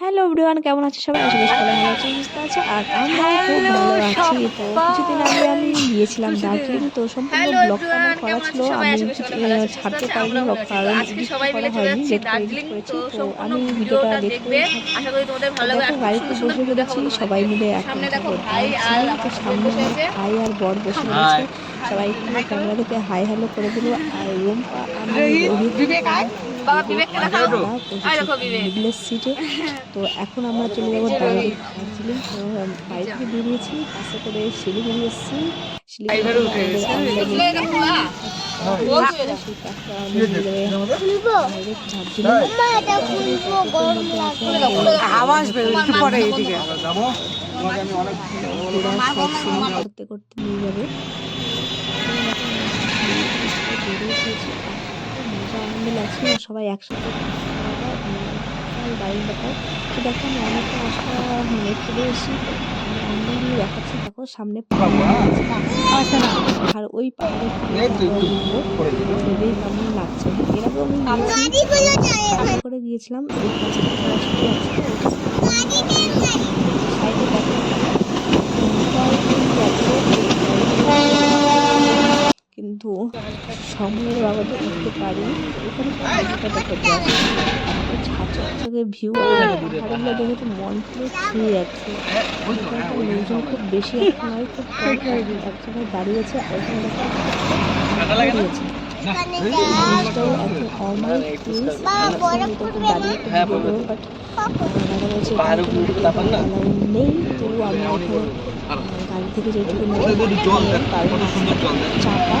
Hello everyone কেমন আছে সবাই? আশা করি সবাই ভালো আছে সুস্থ আছে আর আমরা খুব ভালো আছি। তো কিছুদিন আগে আমি গিয়েছিলাম দার্জিলিং তো সম্পূর্ণ ব্লগটা আমার করা ছিল। আমি ছাড়তে পারিনি ব্লগ কারণ আজকে সবাই করা মিলে হয়নি লেট করেছি। তো আমি ভিডিওটা ভিডিওটা দেখবে। দেখতে আশা করি তোমাদের ভালো লাগবে। দেখো গাড়িতে বসে পড়েছি সবাই মিলে সামনে একটা দেখো ভাই আর তো সামনে ভাই আর বর বসে রয়েছে সবাই ক্যামেরা থেকে হাই হ্যালো করে দিল আর রুম আমি রোহিত মিডলের সিটে তো এখন আমরা চলে যাব দার্জিলিং দার্জিলিং তো বাড়ি থেকে বেরিয়েছি বাসে করে শিলিগুড়ি এসেছি। করতে করতে নিয়ে যাবে। আনন্দ লাগছে না সবাই একসাথে বাড়ির ব্যাপার। তো দেখো আমি অনেকটা রাস্তা মানে চলে এসেছি। অন্য দিয়ে দেখাচ্ছি। দেখো সামনে আর ওই পাহাড়ের ভেবেই কেমন লাগছে এর আগেও আমি করে গিয়েছিলাম ওই পাশে একটা রাস্তা আছে সাইডে দেখো কিন্তু সময়ের বাবাতে উঠতে পারি। এখানে ঝাঁচকে ভিউ পাহাড়গুলো দেখে তো মন পুরো ছুঁয়ে যাচ্ছে লোকজন খুব বেশি এখন নয় খুব কম এক জায়গায় দাঁড়িয়েছে আর এখানে দেখো দাঁড়িয়েছে। নেই তবু আমরা গাড়ি থেকে যেটুকু চাপা।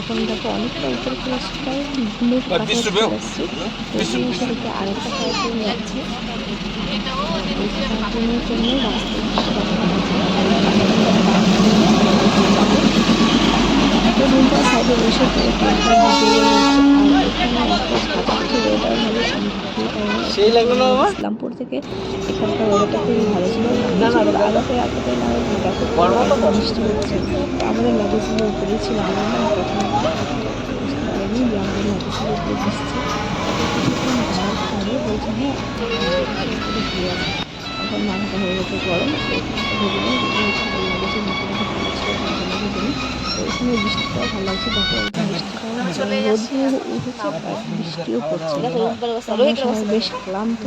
এখন দেখো অনেকটা উপরে প্রায় ঘুমের কাছে চলে আসছে এখানে আরেকটা সাইকেল যাচ্ছে। জন্য রাস্তা রুমটা সাইডে বসে সেই লাগল না আমার? ইসলামপুর থেকে এখানকার ওয়েদারটা খুবই ভালো ছিল। আলোতে এতটাই না। দেখো গরমও তো কম। বৃষ্টি হচ্ছে। তো আমাদের লাগেজগুলো উপরেই ছিল আমরা না প্রথমে বুঝতে পারিনি যে আমাদের লাগেজগুলো উপরে বসছে কিছুক্ষণ যাওয়ার পরে বলছে হ্যাঁ ঘুরে আছে এখন মাথাটা হয়ে গেছে গরম তো ভেবে নিই যে লাগেজের ভালো ছিল তার জন্য ভালো লাগছে দেখো এখানে বৃষ্টিটাও রোদ উঠেছে বৃষ্টিও পড়ছে সবাই বেশ ক্লান্ত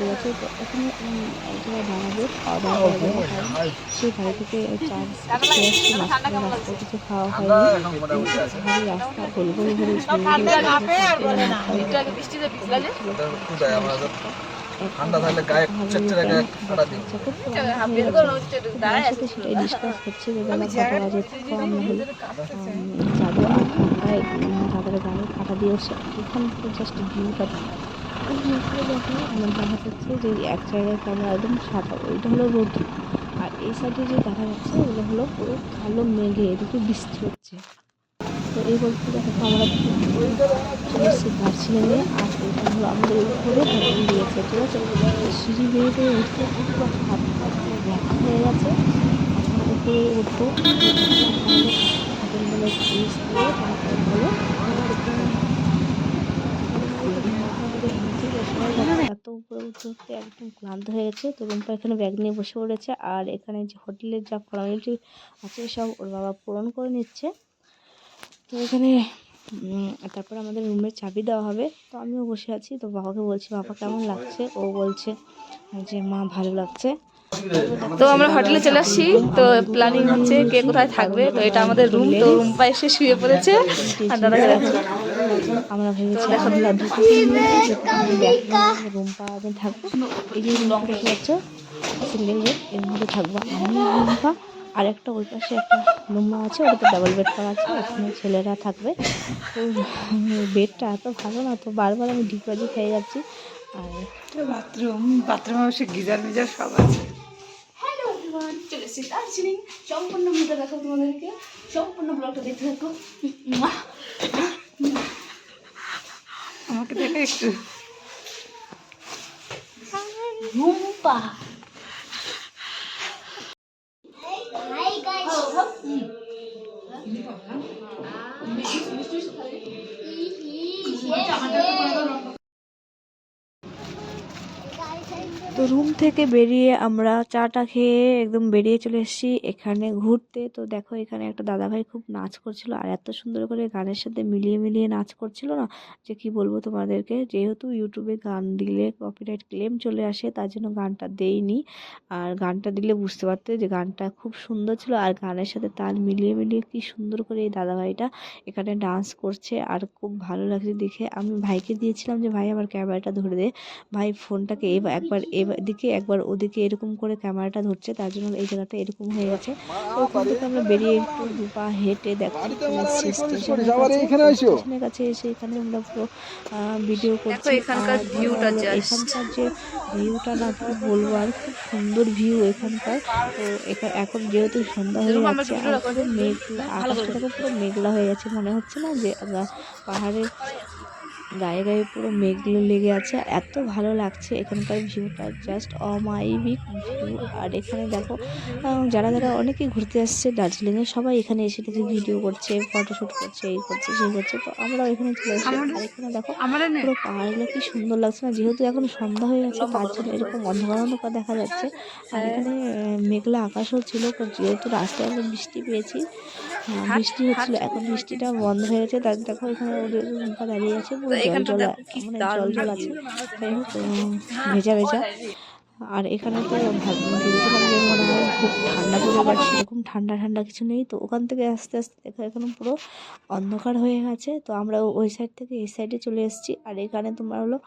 গেছে তো খাওয়া দাওয়া বাড়ি থেকে কিছু খাওয়া হয়নি পাহাড়ি রাস্তা গোল গোল ঘুরে ঠান্ডা থাকলে গায়ে গায়ে দিই আর দেখা যাচ্ছে যে এক জায়গায় একদম ওইটা হলো রোদ্র আর এই সাইডে যে দেখা যাচ্ছে ওগুলো হলো পুরো কালো মেঘে, এদিকে বৃষ্টি হচ্ছে। তো এই দেখো আমরা চলে দার্জিলিংয়ে হলো আমাদের দিয়েছে, ঠিক আছে? সিঁড়ি বেয়ে বেয়ে উঠতে পুরো হাত ব্যথা হয়ে গেছে। এখন উপরে উঠবো। ফিস দিয়ে এত উপরে উঠতে উঠতে একদম ক্লান্ত হয়ে গেছে। তো রুম্পা এখানে ব্যাগ নিয়ে বসে পড়েছে, আর এখানে যে হোটেলের যা ফর্মালিটি আছে, সব ওর বাবা পূরণ করে নিচ্ছে। তো এখানে তারপর আমাদের রুমের চাবি দেওয়া হবে। তো আমিও বসে আছি। তো বাবাকে বলছি বাবা কেমন লাগছে? ও বলছে যে মা ভালো লাগছে। তো আমরা হোটেলে চলে আসছি। তো প্ল্যানিং হচ্ছে কে কোথায় থাকবে। তো এটা আমাদের রুম তো রুম পা এসে শুয়ে পড়েছে। আর দেখো আমরা ভেবেছি দেখো। আমরা দুটো রুম পাওয়া থাকব। এই যে রুম দেখতে পাচ্ছ সিঙ্গেল বেড এর মধ্যে থাকব। আমি রুম্পা আর একটা ওই পাশে একটা রুমা আছে ওটাতে ডাবল বেড করা আছে ওখানে ছেলেরা থাকবে। তো বেডটা এত ভালো না তো বারবার আমি ডিপোজিট খেয়ে যাচ্ছি। আর বাথরুম বাথরুম অবশ্য গিজার মিজার সব আছে। হ্যালো চলে এসেছি দার্জিলিং। সম্পূর্ণ ভিডিও দেখো তোমাদেরকে। সম্পূর্ণ ব্লগটা দেখতে থাকো। আমাকে দেখে একটু রুম্পা তো রুম থেকে বেরিয়ে আমরা চাটা খেয়ে একদম বেরিয়ে চলে এসেছি এখানে ঘুরতে। তো দেখো এখানে একটা দাদাভাই খুব নাচ করছিল আর এত সুন্দর করে গানের সাথে মিলিয়ে মিলিয়ে নাচ করছিল না যে কি বলব তোমাদেরকে? যেহেতু ইউটিউবে গান দিলে কপিরাইট ক্লেম চলে আসে তার জন্য গানটা দেইনি। আর গানটা দিলে বুঝতে পারতে যে গানটা খুব সুন্দর ছিল আর গানের সাথে তাল মিলিয়ে মিলিয়ে কি সুন্দর করে এই দাদাভাইটা এখানে ডান্স করছে আর খুব ভালো লাগছে দেখে। আমি ভাইকে দিয়েছিলাম যে, ভাই আমার ক্যামেরাটা ধরে দে। ভাই ফোনটাকে এবার একবার এদিকে একবার ওদিকে এরকম করে ক্যামেরাটা ধরছে তার জন্য এই জায়গাটা এরকম হয়ে গেছে। তো ওখান থেকে আমরা বেরিয়ে একটু দুপা হেঁটে দেখো স্টেশনের কাছে এসে এখানে আমরা পুরো ভিডিও করছি। এখানকার যে ভিউটা না কি বলব আর খুব সুন্দর ভিউ এখানকার। তো এখা- এখন যেহেতু সন্ধ্যা হয়ে যাচ্ছে আর পুরো মেঘলা আকাশটা পুরো মেঘলা হয়ে গেছে মনে হচ্ছে না যে আমরা পাহাড়ের গায়ে গায়ে পুরো মেঘগুলো লেগে আছে। এত ভালো লাগছে এখানকার ভিউটা জাস্ট অমাইবিক ভিউ আর এখানে দেখো যারা যারা অনেকেই ঘুরতে আসছে দার্জিলিংয়ে সবাই এখানে এসে দেখে ভিডিও করছে ফটোশ্যুট করছে এই করছে সেই করছে। তো আমরাও এখানে চলে এসেছি। আর এখানে দেখো আমার পুরো পাহাড়গুলো কি সুন্দর লাগছে না। যেহেতু এখন সন্ধ্যা হয়ে গেছে তার জন্য এরকম অন্ধকার অন্ধকার দেখা যাচ্ছে। আর এখানে মেঘলা আকাশও ছিল তো যেহেতু রাস্তায় আমরা বৃষ্টি পেয়েছি বৃষ্টি হচ্ছিল। এখন বৃষ্টিটা বন্ধ হয়ে গেছে। তার দেখো এখানে ওদের দাঁড়িয়ে আছে। পুরো জল জল কি মানে দারুণ জল আছে ভেজা ভেজা আর এখানে তো খুব ঠান্ডা পড়বে বাট সেরকম ঠান্ডা ঠান্ডা কিছু নেই। তো ওখান থেকে আস্তে আস্তে দেখো এখন পুরো অন্ধকার হয়ে গেছে। তো আমরা ওই সাইড থেকে এই সাইডে চলে এসেছি। আর এখানে তোমার হলো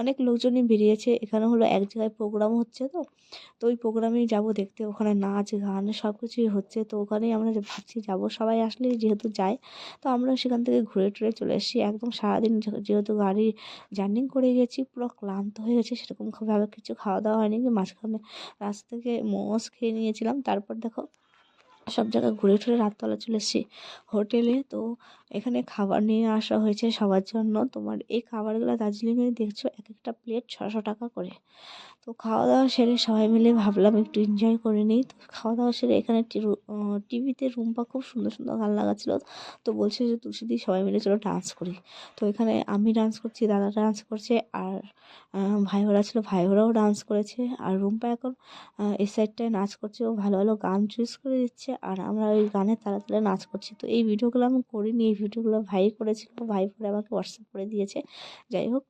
অনেক লোকজনই বেরিয়েছে। এখানে হলো এক জায়গায় প্রোগ্রাম হচ্ছে তো। তো ওই প্রোগ্রামেই যাব দেখতে। ওখানে নাচ, গান সব কিছুই হচ্ছে। তো ওখানেই আমরা ভাবছি যাব। সবাই আসলে যেহেতু যায়, তো আমরা সেখান থেকে ঘুরে টুরে চলে এসেছি। একদম সারাদিন যেহেতু গাড়ি জার্নি করে গেছি, পুরো ক্লান্ত হয়ে গেছি। সেরকমভাবে কিছু খাওয়া দাওয়া হয়নি যে মাঝখানে রাস্তা থেকে মোমোস খেয়ে নিয়েছিলাম। তারপর দেখো সব জায়গায় ঘুরে টুরে রাততলা চলে এসেছি হোটেলে। তো এখানে খাবার নিয়ে আসা হয়েছে সবার জন্য। তোমার এই খাবারগুলো দার্জিলিংয়ে দেখছ এক একটা প্লেট ছশো টাকা করে। তো খাওয়া দাওয়া সেরে সবাই মিলে ভাবলাম একটু এনজয় করে নিই। তো খাওয়া দাওয়া সেরে এখানে টিভিতে রুম্পা খুব সুন্দর সুন্দর গান লাগাচ্ছিল। তো বলছে যে, তুলসী সবাই মিলে চলো ডান্স করি। তো এখানে আমি ডান্স করছি, দাদা ডান্স করছে আর ভাই ছিল, ভাই ডান্স করেছে। আর রুম্পা এখন এই সাইডটায় নাচ করছে। ও ভালো ভালো গান চুজ করে দিচ্ছে। আর আমরা ওই গানের তালে তালে নাচ করছি। তো এই ভিডিওগুলো আমি করিনি, এই ভিডিওগুলো ভাই করেছিল, ভাই করে আমাকে হোয়াটসঅ্যাপ করে দিয়েছে। যাই হোক।